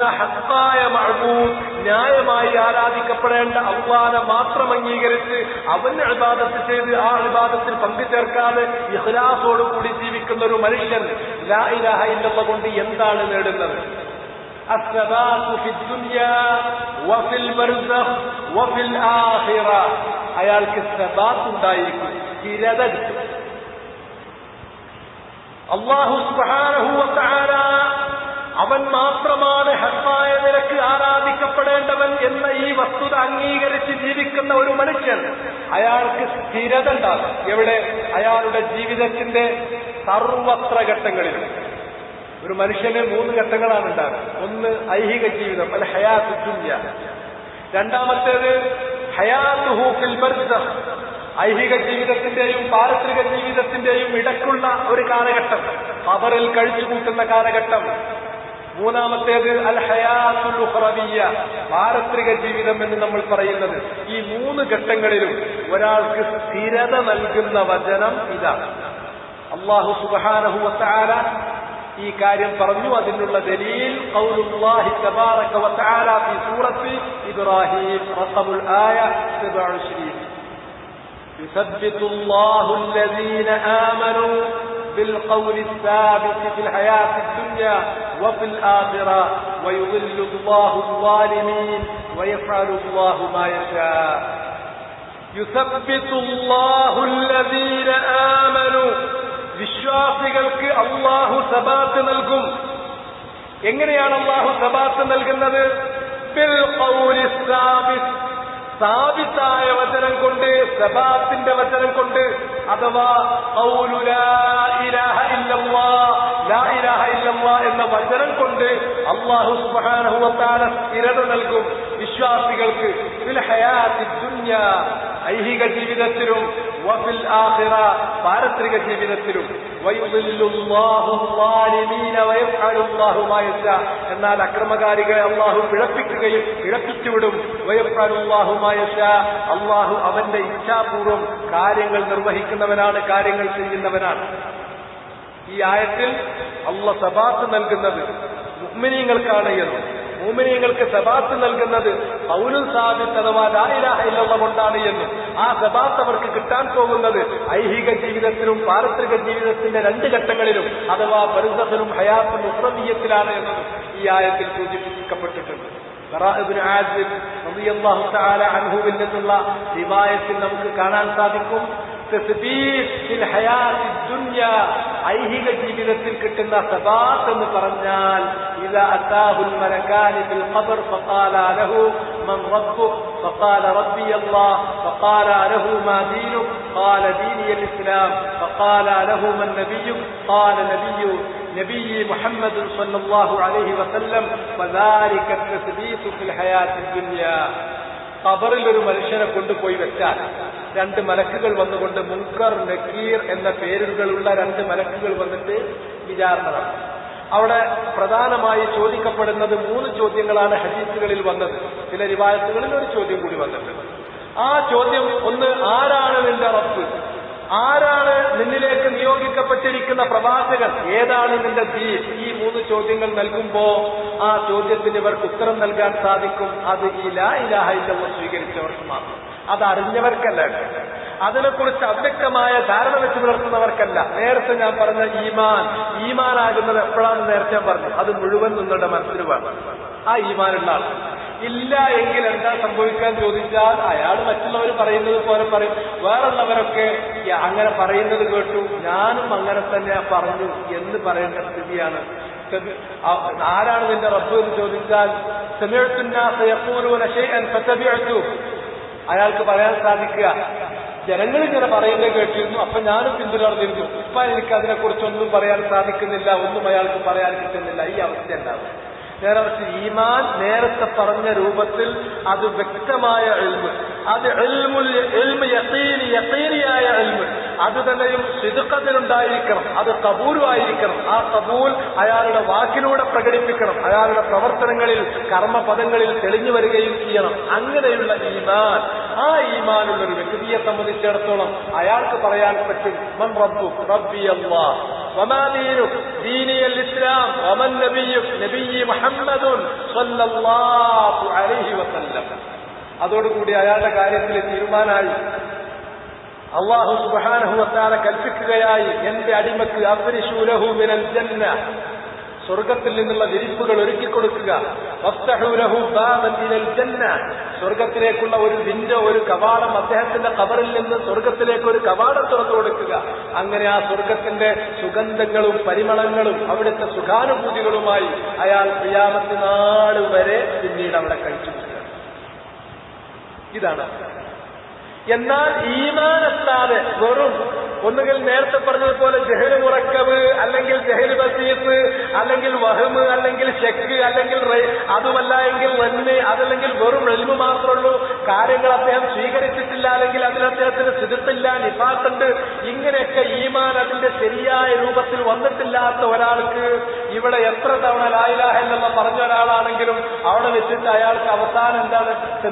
ഹക്കായ മഴബൂദ് ന്യായമായി ആരാധിക്കപ്പെടേണ്ട അള്ളാനെ മാത്രം അംഗീകരിച്ച് അവന് അഭിബാദത്ത് ചെയ്ത് ആ അഭിബാദത്തിൽ പങ്കുചേർക്കാതെ ഇഹ്ലാസോട് കൂടി ജീവിക്കുന്ന ഒരു മനുഷ്യൻ ലാ ഇലാഹ ഇല്ലല്ല കൊണ്ട് എന്താണ് നേടുന്നത് الثبات في الدنيا وفي البرزخ وفي الآخرة അയാൾക്ക് സബാത്ത് ഉണ്ടായിരിക്കും സ്ഥിരത കിട്ടും അള്ളാഹു സുബ്ഹാനഹു വ തആല അവൻ മാത്രമാണ് ഹസ്മായ നിലയ്ക്ക് ആരാധിക്കപ്പെടേണ്ടവൻ എന്ന ഈ വസ്തുത അംഗീകരിച്ച് ജീവിക്കുന്ന ഒരു മനുഷ്യൻ അയാൾക്ക് സ്ഥിരത ഉണ്ടാകും. എവിടെ? അയാളുടെ ജീവിതത്തിന്റെ സർവത്ര ഘട്ടങ്ങളിലും. ഒരു മനുഷ്യന് മൂന്ന് ഘട്ടങ്ങളാണ് ഉണ്ടാകുന്നത്. ഒന്ന് ഐഹിക ജീവിതം അല്ല ഹയാത്ത് ദുന്യ. രണ്ടാമത്തേത് ഹയാത്ത് ഫിൽ ബർസഖ് ഐഹിക ജീവിതത്തിന്റെയും പാരത്രിക ജീവിതത്തിന്റെയും ഇടക്കുള്ള ഒരു കാലഘട്ടം. അവറിൽ കഴിച്ചുകൂട്ടുന്ന കാലഘട്ടം. മൂന്നാമത്തേത് അൽ ഹയാത്തുൽ ഉഖ്റവിയ്യ പാരത്രിക ജീവിതം എന്ന് നമ്മൾ പറയുന്നത് ഈ മൂന്ന് ഘട്ടങ്ങളിലും ഒരാൾക്ക് സ്ഥിരത നൽകുന്ന വചനം ഇതാണ് അള്ളാഹു സുബ്ഹാനഹു വതആല ഈ കാര്യം പറഞ്ഞു അതിനുള്ള ദലീൽ ഖൗലുല്ലാഹി തബാറക വതആല ഫി സൂറത്തി ഇബ്രാഹിം റഖമുൽ ആയ 27 يثبت الله الذين آمنوا بالقول الثابت في الحياة الدنيا وفي الآخرة ويضل الله الظالمين ويفعل الله ما يشاء يثبت الله الذين آمنوا വിശ്വാസികൾക്ക് അള്ളാഹു സബാത്ത് നൽകും എങ്ങനെയാണ് അള്ളാഹു സബാത്ത് നൽകുന്നത് ബിൽ സാബിത്തായ വചനം കൊണ്ട് സബാത്തിന്റെ വചനം കൊണ്ട് അഥവാ എന്ന വചനം കൊണ്ട് അള്ളാഹു തആല സ്ഥിരത നൽകും വിശ്വാസികൾക്ക്. ഐഹിക ജീവിതത്തിലും ആഹിറ പാരത്രിക ജീവിതത്തിലും. എന്നാൽ അക്രമകാരികളെ അല്ലാഹു പിഴപ്പിക്കുകയും പിഴപ്പിച്ചുവിടും. അല്ലാഹു അവന്റെ ഇച്ഛാപൂർവം കാര്യങ്ങൾ നിർവഹിക്കുന്നവനാണ് കാര്യങ്ങൾ ചെയ്യുന്നവനാണ്. ഈ ആയത്തിൽ അള്ള സബാത്ത് നൽകുന്നത് മുഗ്മിനീങ്ങൾക്കാണ് എന്ന്. മൂമിനിയങ്ങൾക്ക് സബാത്ത് നൽകുന്നത് പൗലുൽ സാബിത്ത് അഥവാ ലായിലാഹ ഇല്ലല്ല കൊണ്ടാണ് എന്ന്. ആ സബാത്ത് അവർക്ക് കിട്ടാൻ പോകുന്നത് ഐഹിക ജീവിതത്തിലും പാരത്രിക ജീവിതത്തിന്റെ രണ്ട് ഘട്ടങ്ങളിലും അഥവാ പരിസരത്തിലും ഹയാത്തും ഉക്രമീയത്തിലാണ് എന്ന് ഈ ആയത്തിൽ സൂചിപ്പിക്കപ്പെട്ടിട്ടുണ്ട്. ിൽ നമുക്ക് കാണാൻ സാധിക്കും. തസ്ബീഹ് ഹയാത്തി ദുനിയ ഐഹിക ജീവിതത്തിൽ കിട്ടുന്ന സബാത്ത് എന്ന് പറഞ്ഞാൽ ഇതാ അത്താഹുൽ മലക്കാനി ഫിൽ ഖബർ ഫഖാല ലഹു മൻ റബ്ബുക് فقال ربي الله فقال له ما دينك قال ديني الإسلام فقال له من نبيك قال نبي نبي محمد صلى الله عليه وسلم وذلك التثبيت في الحياة الدنيا ഖബറിൽ ഒരു മനുഷ്യനെ കൊണ്ടുപോയി വെച്ചാൽ രണ്ട് മലക്കുകൾ വന്നുകൊണ്ട് മുൻകർ നക്കീർ എന്ന പേരുകളുള്ള രണ്ട് മലക്കുകൾ വന്നിട്ട് വിചാരണ അവിടെ പ്രധാനമായി ചോദിക്കപ്പെടുന്നത് മൂന്ന് ചോദ്യങ്ങളാണ് ഹദീസുകളിൽ വന്നത്. ചില രിവായത്തുകളിൽ ഒരു ചോദ്യം കൂടി വന്നിട്ടുണ്ട്. ആ ചോദ്യം ഒന്ന് ആരാണ് നിന്റെ റബ്ബ്? ആരാണ് നിന്നിലേക്ക് നിയോഗിക്കപ്പെട്ടിരിക്കുന്ന പ്രവാചകൻ? ഏതാണ് നിന്റെ ജീ ഈ മൂന്ന് ചോദ്യങ്ങൾ നൽകുമ്പോ ആ ചോദ്യത്തിന് ഇവർക്ക് ഉത്തരം നൽകാൻ സാധിക്കും. അത് ഇലാ ലാ ഇലാഹ ഇല്ലെന്ന് സ്വീകരിച്ചവർക്ക് മാത്രം. അത് അറിഞ്ഞവർക്കല്ല. അതിനെക്കുറിച്ച് അവ്യക്തമായ ധാരണ വെച്ച് പുലർത്തുന്നവർക്കല്ല. നേരത്തെ ഞാൻ പറഞ്ഞ ഈമാൻ. ഈമാനാകുന്നത് എപ്പോഴാണെന്ന് നേരത്തെ ഞാൻ പറഞ്ഞു. അത് മുഴുവൻ നിങ്ങളുടെ മനസ്സിൽ വേണം. ആ ഈമാനുള്ള ആൾ. ഇല്ല എങ്കിൽ എന്താ സംഭവിക്കാൻ ചോദിച്ചാൽ അയാൾ മറ്റുള്ളവർ പറയുന്നത് പോലെ പറയും. വേറുള്ളവരൊക്കെ അങ്ങനെ പറയുന്നത് കേട്ടു. ഞാനും അങ്ങനെ തന്നെ പറഞ്ഞു എന്ന് പറയേണ്ട സ്ഥിതിയാണ് ആരാണ് നിന്റെ റബ്ബ് എന്ന് ചോദിച്ചാൽ അയാൾക്ക് പറയാൻ സാധിക്കുക. ജനങ്ങൾ ഇങ്ങനെ പറയുന്നത് കേട്ടിരുന്നു. അപ്പൊ ഞാനും പിന്തുടർന്നിരുന്നു. ഇപ്പൊ എനിക്ക് അതിനെക്കുറിച്ചൊന്നും പറയാൻ സാധിക്കുന്നില്ല. ഒന്നും അയാൾക്ക് പറയാൻ കിട്ടുന്നില്ല. ഈ അവസ്ഥ ഉണ്ടാവും. നേരെ മറിച്ച് ഈമാൻ നേരത്തെ പറഞ്ഞ രൂപത്തിൽ അത് വ്യക്തമായ എൽമ് അത് എൽമുൽ എൽമ് യക്കീനി യക്കീനിയായ എൽമ് അത് തന്നെയും സിതുക്കത്തിലുണ്ടായിരിക്കണം അത് കബൂലുമായിരിക്കണം ആ കബൂൽ അയാളുടെ വാക്കിലൂടെ പ്രകടിപ്പിക്കണം. അയാളുടെ പ്രവർത്തനങ്ങളിൽ കർമ്മപദങ്ങളിൽ തെളിഞ്ഞു വരികയും ചെയ്യണം. അങ്ങനെയുള്ള ഈമാൻ ആ ഈമാനുള്ള ഒരു വ്യക്തിയെ സംബന്ധിച്ചിടത്തോളം അയാൾക്ക് പറയാൻ പറ്റും റബ്ബു അതോടുകൂടി അയാളുടെ കാര്യത്തിൽ തീരുമാനമായി. അള്ളാഹു സുബാനഹുവത്താല കൽപ്പിക്കുകയായി എന്റെ അടിമക്ക് അഫ്രിശൂലഹു മിനൽ ജന്ന സ്വർഗത്തിൽ നിന്നുള്ള വിരിപ്പുകൾ ഒരുക്കി കൊടുക്കുക സ്വർഗത്തിലേക്കുള്ള ഒരു വിൻഡോ ഒരു കവാടം അദ്ദേഹത്തിന്റെ കബറിൽ നിന്ന് സ്വർഗത്തിലേക്ക് ഒരു കവാടം തുറന്നു കൊടുക്കുക. അങ്ങനെ ആ സ്വർഗത്തിന്റെ സുഗന്ധങ്ങളും പരിമളങ്ങളും അവിടുത്തെ സുഖാനുഭൂതികളുമായി അയാൾ പ്രിയാമത്തിനാട് വരെ പിന്നീട് അവിടെ കഴിച്ചു. ഇതാണ് എന്നാൽ ഈമാനെത്താതെ വെറും ഒന്നുകിൽ നേരത്തെ പറഞ്ഞതുപോലെ ജഹലു മുറക്കവ് അല്ലെങ്കിൽ ജഹലു ബസീസ് അല്ലെങ്കിൽ വഹമ് അല്ലെങ്കിൽ ഷെക്ക് അല്ലെങ്കിൽ അതുമല്ല എങ്കിൽ റന്ന് അതല്ലെങ്കിൽ വെറും റെൽമ് മാത്രമുള്ളൂ. കാര്യങ്ങൾ അദ്ദേഹം സ്വീകരിച്ചിട്ടില്ല അല്ലെങ്കിൽ അതിൽ അദ്ദേഹത്തിന് സ്ഥിരത്തില്ല നിഫാത്തുണ്ട് ഇങ്ങനെയൊക്കെ ഈമാൻ അതിന്റെ ശരിയായ രൂപത്തിൽ വന്നിട്ടില്ലാത്ത ഒരാൾക്ക് ഇവിടെ എത്ര തവണ ലായിലാഹല്ലെന്ന് പറഞ്ഞ ഒരാളാണെങ്കിലും അവിടെ വെച്ചിട്ട് അയാൾക്ക് അവസാനം എന്താണ്?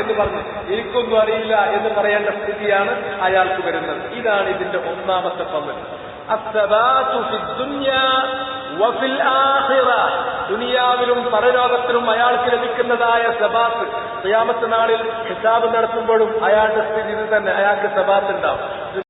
എന്ന് പറഞ്ഞു. എനിക്കൊന്നും അറിയില്ല എന്ന് പറയേണ്ട സ്ഥിതിയാണ് അയാൾക്ക് വരുന്നത്. ഇതാണ് ഇതിന്റെ ഒന്നാമത്തെ പങ്ക്. ദുനിയാവിലും പരലോകത്തിലും അയാൾക്ക് ലഭിക്കുന്നതായ സബാത്ത്. ക്രിയാമത്ത് നാളിൽ ഹിസാബ് നടത്തുമ്പോഴും അയാളുടെ സ്ഥിതി ഇത് തന്നെ. അയാൾക്ക് സബാത്ത് ഉണ്ടാവും.